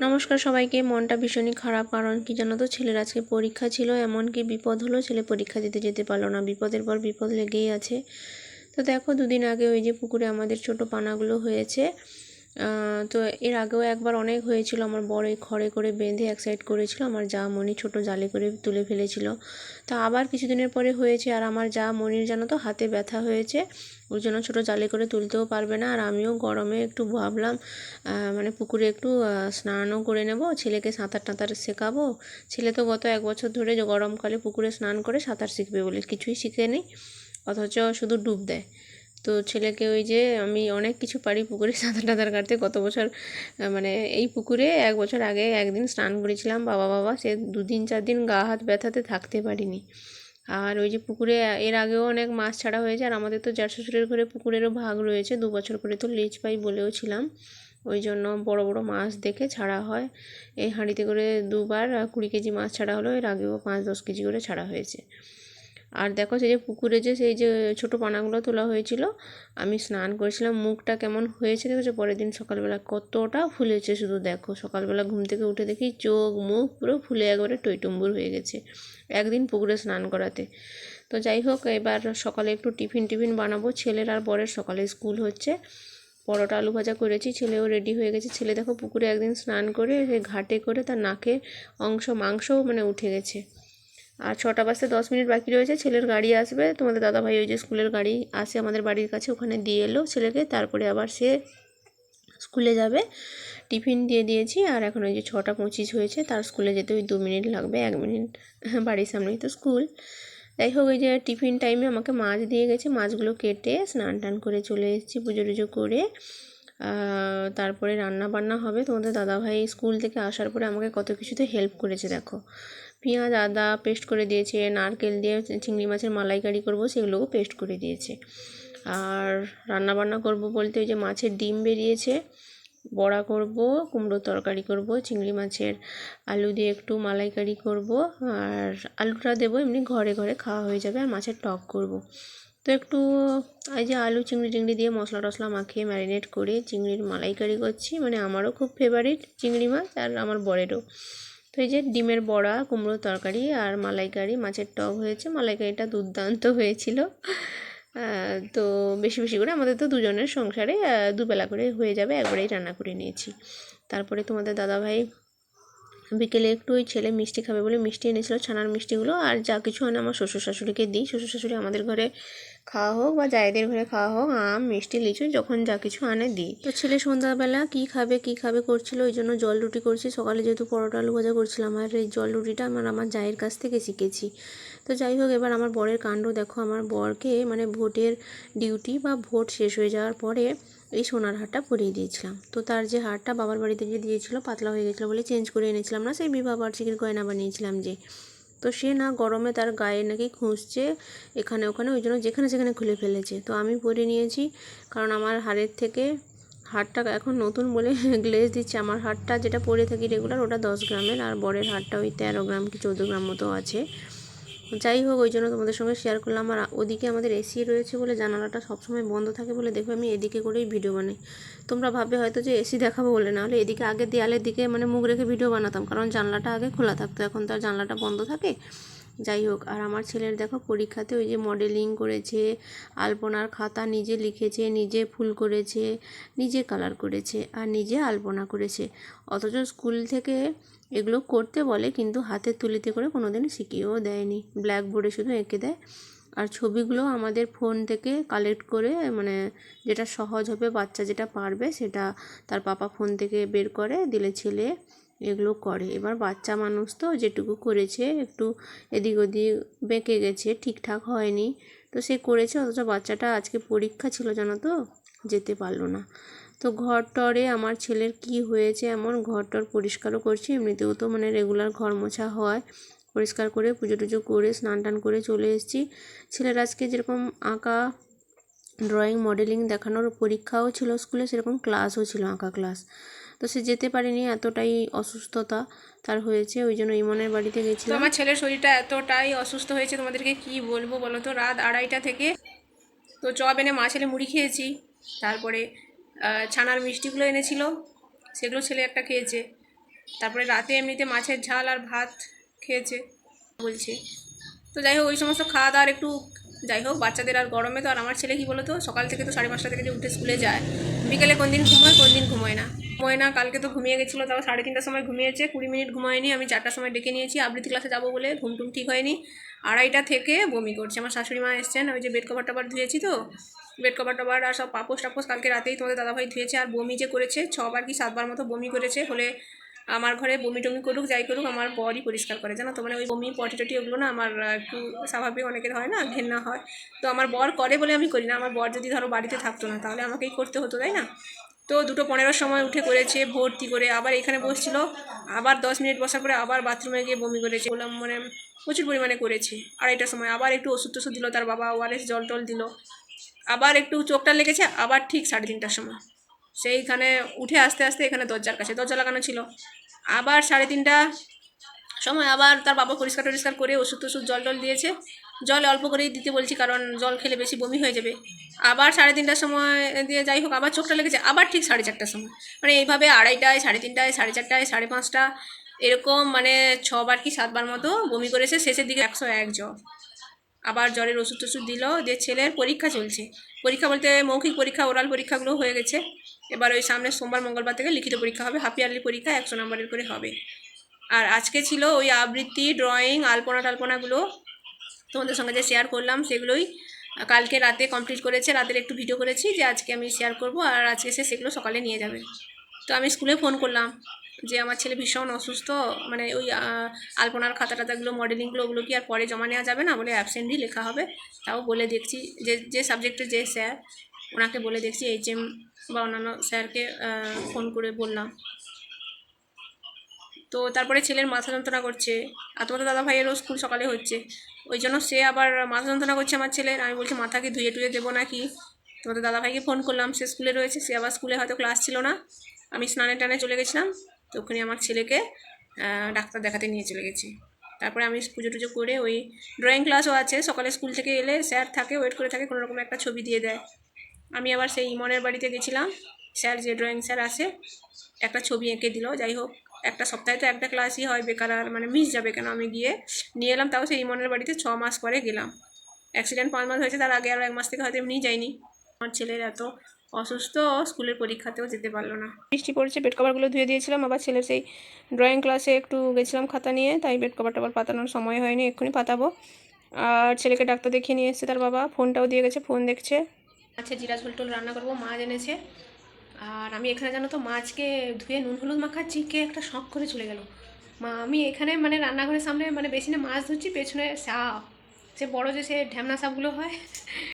নমস্কার সবাইকে। মনটা ভীষণই খারাপ, কারণ কি জানো তো, ছেলের আজকে পরীক্ষা ছিল, এমনকি বিপদ হলো, ছেলে পরীক্ষা দিতে যেতে পারল না। বিপদের পর বিপদ লেগেই আছে। তো দেখো, দুদিন আগে ওই যে পুকুরে আমাদের ছোট পানাগুলো হয়েছে। তো এর আগেও একবার অনেক হয়েছিল। আমার বড় এই খড়ে করে বেঁধে এক সাইড করেছিল। আমার যা মনি ছোট জালে করে তুলে ফেলেছিল। তা আবার কিছুদিনের পরে হয়েছে। আর আমার যা মনির জানো তো, হাতে ব্যথা হয়েছে। ওই জন্য ছোটো জালে করে তুলতেও পারবে না। আর আমিও গরমে একটু ভাবলাম মানে পুকুরে একটু স্নানও করে নেব। ছেলেকে সাঁতার টাতার শেখাবো। ছেলে তো গত এক বছর ধরে গরমকালে পুকুরে স্নান করে সাঁতার শিখবে বলে কিছুই শিখে নেই। অথচ শুধু ডুব দেয়। তো ছেলেকে ওই যে আমি অনেক কিছু পারি পুকুরে সাঁতার টাতার কাটতে। গত বছর মানে এই পুকুরে এক বছর আগে একদিন স্নান করেছিলাম, বাবা বাবা, সে দুদিন চার দিন গা হাত ব্যথাতে থাকতে পারিনি। আর ওই যে পুকুরে, এর আগেও অনেক মাছ ছাড়া হয়েছে, আর আমাদের তো জ্যাঠ শ্বশুরের ঘরে পুকুরেরও ভাগ রয়েছে, দু বছর করে তো লিজ পাই বলেও ছিলাম। ওই জন্য বড় বড় মাছ দেখে ছাড়া হয়। এই হাঁড়িতে করে দুবার কুড়ি কেজি মাছ ছাড়া হলো এর আগেও পাঁচ, দশ কেজি করে ছাড়া হয়েছে। আর দেখো সেই যে পুকুরে যে সেই যে ছোটো পানাগুলো তোলা হয়েছিল, আমি স্নান করেছিলাম, মুখটা কেমন হয়েছে দেখেছ? পরের দিন সকালবেলা কতটা ফুলেছে শুধু দেখো। সকালবেলা ঘুম থেকে উঠে দেখি চোখ, মুখ পুরো ফুলে একবারে টইটুম্বুর হয়ে গেছে একদিন পুকুরে স্নান করাতে। তো যাই হোক, এবার সকালে একটু টিফিন টিফিন বানাবো। ছেলের আর বরের সকালে স্কুল হচ্ছে। পরোটা আলু ভাজা করেছি, ছেলেও রেডি হয়ে গেছে। ছেলে দেখো পুকুরে একদিন স্নান করে ঘাটে করে তার নাকে অংশ মাংসও মানে উঠে গেছে। আর ছটা বাজতে দশ মিনিট বাকি রয়েছে, ছেলের গাড়ি আসবে। তোমাদের দাদাভাই ওই যে স্কুলের গাড়ি আসে আমাদের বাড়ির কাছে, ওখানে দিয়ে এলো ছেলেকে, তারপরে আবার সে স্কুলে যাবে। টিফিন দিয়ে দিয়েছি, আর এখন ওই যে ছটা পঁচিশ হয়েছে, তার স্কুলে যেতে ওই দু মিনিট লাগবে, এক মিনিট বাড়ির সামনেই তো স্কুল। যাই হোক, ওই যে টিফিন টাইমে আমাকে মাছ দিয়ে গেছে, মাছগুলো কেটে স্নান টান করে চলে এসেছি পুজো টুজো করে। তারপরে রান্না বান্না হবে। তোমাদের দাদাভাই স্কুল থেকে আসার পরে আমাকে কত কিছুতে হেল্প করেছে, দেখো। পেঁয়াজ, আদা পেস্ট করে দিয়েছে, নারকেল দিয়ে চিংড়ি মাছের মালাইকারি করব, সেগুলোও পেস্ট করে দিয়েছে। আর রান্না বান্না করব বলতে ওই যে মাছের ডিম বেরিয়েছে, বড়া করব, কুমড়োর তরকারি করব, চিংড়ি মাছের আলু দিয়ে একটু মালাইকারি করব, আর আলুটা দেবো এমনি ঘরে ঘরে খাওয়া হয়ে যাবে, আর মাছের টক করব। তো একটু, এই যে আলু, চিংড়ি, টিংড়ি দিয়ে মশলা টশলা মাখিয়ে ম্যারিনেট করে চিংড়ির মালাইকারি করছি। মানে আমারও খুব ফেভারিট চিংড়ি মাছ আর আমার বরেরও। তো এই যে ডিমের বড়া, কুমড়োর তরকারি আর মালাইকারি, মাছের টক হয়েছে। মালাইকারিটা দুর্দান্ত হয়েছিল। তো বেশি বেশি করে আমাদের তো দুজনের সংসারে দুবেলা করে হয়ে যাবে। একবারেই রান্না করে নিয়েছি। তারপরে তোমাদের দাদাভাই বিকেলে একটু ওই ছেলে মিষ্টি খাবে বলে মিষ্টি এনেছিল, ছানার মিষ্টিগুলো। আর যা কিছু আনে আমার শ্বশুর শাশুড়িকে দিই। শ্বশুর শাশুড়ি আমাদের ঘরে খাওয়া হোক বা জায়েদের ঘরে খাওয়া হোক, আম, মিষ্টি, লিচু, যখন যা কিছু আনে দিই। তো ছেলে সন্ধ্যাবেলা কী খাবে কী খাবে করছিল? ওই জন্য জল রুটি করছি। সকালে যেহেতু পরোটা, আলু ভাজা করছিলাম, আর এই জল রুটিটা আমার আমার জায়ের কাছ থেকে শিখেছি। তো যাই হোক, এবার আমার বরের কাণ্ড দেখো। আমার বরকে মানে ভোটের ডিউটি বা ভোট শেষ হয়ে যাওয়ার পরে এই সোনার হারটা পরিয়ে দিয়েছিলাম। তো তার যে হারটা বাবার বাড়িতে যে দিয়েছিল, পাতলা হয়ে গেছিল বলে চেঞ্জ করে এনেছিলাম না, সেই বিবাহ বার্ষিকীর গয়না বানিয়েছিলাম যে। তো সে না গরমে তার গায়ে নাকি খুঁজছে এখানে ওখানে, ওই জন্য যেখানে সেখানে খুলে ফেলেছে। তো আমি পরে নিয়েছি, কারণ আমার হাড়ের থেকে হারটা এখন নতুন বলে গ্লেজ দিচ্ছে। আমার হারটা যেটা পরে থাকি রেগুলার ওটা দশ গ্রামের, আর বরের হারটা ওই তেরো গ্রাম কি চৌদ্দ গ্রাম মতো আছে। যাই হোক, ওই জন্য তোমাদের সঙ্গে শেয়ার করলাম। আর ওদিকে আমাদের এসি রয়েছে বলে জানালাটা সবসময় বন্ধ থাকে বলে দেখবে আমি এদিকে করেই ভিডিও বানাই। তোমরা ভাববে হয়তো যে এসি দেখাবো বলে, না হলে এদিকে আগে দেয়ালের দিকে মানে মুখ রেখে ভিডিও বানাতাম, কারণ জানলাটা আগে খোলা থাকতো। এখন তো আর জানলাটা বন্ধ থাকে। যাই হোক, আর আমার ছেলের দেখো পরীক্ষাতে ওই যে মডেলিং করেছে, আলপনার খাতা নিজে লিখেছে, নিজে ফুল করেছে, নিজে কালার করেছে, আর নিজে আলপনা করেছে। অথচ স্কুল থেকে এগুলো করতে বলে, কিন্তু হাতের তুলিতে করে কোনোদিন শিখিয়েও দেয়নি। ব্ল্যাকবোর্ডে শুধু এঁকে দেয়। আর ছবিগুলো আমাদের ফোন থেকে কালেক্ট করে মানে যেটা সহজ হবে, বাচ্চা যেটা পারবে সেটা তার পাপা ফোন থেকে বের করে, দিলে ছেলে এগুলো করে। এবার বাচ্চা মানুষ তো যেটুকু করেছে একটু এদিক ওদিক বেঁকে গেছে, ঠিকঠাক হয়নি। তো সে করেছে, অথচ বাচ্চাটা আজকে পরীক্ষা ছিল জানো তো, যেতে পারল না। তো ঘর টরে আমার ছেলের কি হয়েছে এমন ঘর টর পরিষ্কারও করছি, এমনিতেও তো মানে রেগুলার ঘর মোছা হয়। পরিষ্কার করে পুজো টুজো করে স্নান টান করে চলে এসেছি। ছেলের আজকে যেরকম আঁকা ড্রয়িং মডেলিং দেখানোর পরীক্ষাও ছিল স্কুলে, সেরকম ক্লাসও ছিল আঁকা ক্লাস তো সে যেতে পারেনি এতটাই অসুস্থতা তার হয়েছে ওই জন্য ইমনের বাড়িতে গেছিলাম। আমার ছেলের শরীরটা এতটাই অসুস্থ হয়েছে তোমাদেরকে কি বলব বলো তো? রাত আড়াইটা থেকে তো চপ এনে মা ছেলে মুড়ি খেয়েছি তারপরে ছানার মিষ্টিগুলো এনেছিল সেগুলো ছেলে একটা খেয়েছে। তারপরে রাতে এমনিতে মাছের ঝাল আর ভাত খেয়েছে বলছে। তো যাই হোক ওই সমস্ত খাওয়া দাওয়ার একটু যাই হোক বাচ্চাদের আর গরমে তো আর আমার ছেলে কি বলো তো সকাল থেকে তো সাড়ে পাঁচটা থেকে যে উঠে স্কুলে যায়। বিকেলে কোন দিন ঘুমোয়, কোন দিন ঘুমোয় না। ঘুমোয় না, কালকে তো ঘুমিয়ে গেছিল, তাও সাড়ে তিনটার সময় ঘুমিয়েছে, কুড়ি মিনিট ঘুমায়নি, আমি চারটার সময় ডেকে নিয়েছি, আবৃত্তি ক্লাসে যাব বলে ঘুম টুম ঠিক হয়নি। আড়াইটা থেকে বমি করছে, আমার শাশুড়ি মা এসছেন, ওই যে বেড কভার টভার ধুয়েছি তো, বেড কভার টভার আর সব পাপোস টাপোস কালকে রাতেই তোমাদের দাদাভাই ধুয়েছে, আর বমি যে করেছে, ছবার কি সাতবার মতো বমি করেছে, হলে আমার ঘরে বমি টমি করুক, যাই করুক, আমার বরই পরিষ্কার করে, জানো তো? মানে ওই বমি, পটি টটি ওগুলো না আমার একটু স্বাভাবিক অনেকের হয় না, ঘেন্না হয়। তো আমার বর করে বলে আমি করি না, আমার বর যদি ধরো বাড়িতে থাকতো না, তাহলে আমাকেই করতে হতো, তাই না? তো দুটো পনেরোর সময় উঠে করেছে, ভর্তি করে, আবার এখানে বসছিল, আবার দশ মিনিট বসার পরে আবার বাথরুমে গিয়ে বমি করেছে, বললাম মানে প্রচুর পরিমাণে করেছে, আড়াইটার সময়, আবার একটু ওষুধ টষুধ দিল, তার বাবা ওয়ারেস জল টল দিল, আবার একটু চোখটা লেগেছে, আবার ঠিক সাড়ে তিনটার সময়। সেইখানে উঠে আস্তে আস্তে এখানে দরজার কাছে দরজা লাগানো ছিল। আবার সাড়ে তিনটা সময় আবার তার বাবা পরিষ্কার টরিষ্কার করে ওষুধ টষুধ জল টল দিয়েছে। জল অল্প করেই দিতে বলছি কারণ জল খেলে বেশি বমি হয়ে যাবে। আবার সাড়ে তিনটার সময় দিয়ে যাই হোক আবার চোখটা লেগেছে, আবার ঠিক সাড়ে চারটার সময়। মানে এইভাবে আড়াইটায়, সাড়ে তিনটায়, সাড়ে চারটায়, সাড়ে পাঁচটা এরকম মানে ছবার কি সাতবার মতো বমি করেছে। শেষের দিকে একশো এক জ্বর। আবার জ্বরের ওষুধ টষুধ দিল যে ছেলের পরীক্ষা চলছে। পরীক্ষা বলতে মৌখিক পরীক্ষা, ওরাল পরীক্ষাগুলো হয়ে গেছে। এবার ওই সামনে সোমবার, মঙ্গলবার থেকে লিখিত পরীক্ষা হবে হাফ ইয়ারলি পরীক্ষা একশো নম্বরের করে হবে। আর আজকে ছিল ওই আবৃত্তি, ড্রয়িং আলপনা টালপনাগুলো তোমাদের সঙ্গে যে শেয়ার করলাম, সেগুলোই কালকে রাতে কমপ্লিট করেছে। রাতের একটু ভিডিও করেছি যে আজকে আমি শেয়ার করব, আর আজকে সে সেগুলো সকালে নিয়ে যাবে। তো আমি স্কুলে ফোন করলাম। যে আমার ছেলে ভীষণ অসুস্থ মানে ওই আলপনার খাতা টাতাগুলো মডেলিংগুলো, ওগুলো কি আর পরে জমা নেওয়া যাবে না? বলে অ্যাবসেন্টই লেখা হবে। তাও বলে দেখছি যে যে সাবজেক্টে যে স্যার ওনাকে বলে দেখছি এইচ এম বা অন্যান্য স্যারকে ফোন করে বললাম। তো তারপরে ছেলের মাথা যন্ত্রণা করছে। আর তোমাদের দাদা ভাইয়েরও স্কুল সকালে হচ্ছে। ওই জন্য সে আবার মাথা যন্ত্রণা করছে আমার ছেলের। আমি বলছি, মাথাকে ধুয়ে টুয়ে দেবো নাকি? তোমাদের দাদা ভাইকে ফোন করলাম। সে স্কুলে রয়েছে, সে আবার স্কুলে হয়তো ক্লাস ছিল না। আমি স্নানে টানে চলে গেছিলাম। তো ওখানে আমার ছেলেকে ডাক্তার দেখাতে নিয়ে চলে গেছি। তারপরে আমি পুজো টুজো করে ওই ড্রয়িং ক্লাসও আছে, সকালে স্কুল থেকে এলে স্যার থাকে ওয়েট করে থাকে কোনো রকম একটা ছবি দিয়ে দেয়। আমি আবার সেই ইমনের বাড়িতে গেছিলাম স্যার যে ড্রয়িং স্যার আসে একটা ছবি এঁকে দিল, যাই হোক, একটা সপ্তাহে তো একটা ক্লাসই হয়, বেকার আর মানে মিস যাবে কেন আমি গিয়ে নিয়ে এলাম, তাও সেই ইমনের বাড়িতে ছ মাস পরে গেলাম। অ্যাক্সিডেন্ট পাঁচ মাস হয়েছে, তার আগে আরও এক মাস থেকে হয়তো এমনিই যাইনি। আমার ছেলের এত অসুস্থ স্কুলের পরীক্ষাতেও যেতে পারল না। বৃষ্টি পড়েছে বেড কভারগুলো ধুয়ে দিয়েছিলাম। আবার ছেলের সেই ড্রয়িং ক্লাসে একটু গেছিলাম খাতা নিয়ে তাই বেড কভার টভার পাতানোর সময় হয়নি এক্ষুনি পাতাবো। আর ছেলেকে ডাক্তার দেখিয়ে নিয়ে এসছে তার বাবা। ফোনটাও দিয়ে গেছে ফোন দেখছে। আচ্ছা জিরা ঝোল টোল রান্না করব মাছ এনেছে আর আমি এখানে জানো তো মাছকে ধুয়ে নুন হলুদ মাখাচ্ছি কে একটা শখ করে চলে গেল। মা আমি এখানে মানে রান্নাঘরের সামনে মানে বেশি না মাছ ধুচ্ছি পেছনে সাপ। সে বড় যে সে ঢ্যামনা সাপগুলো হয়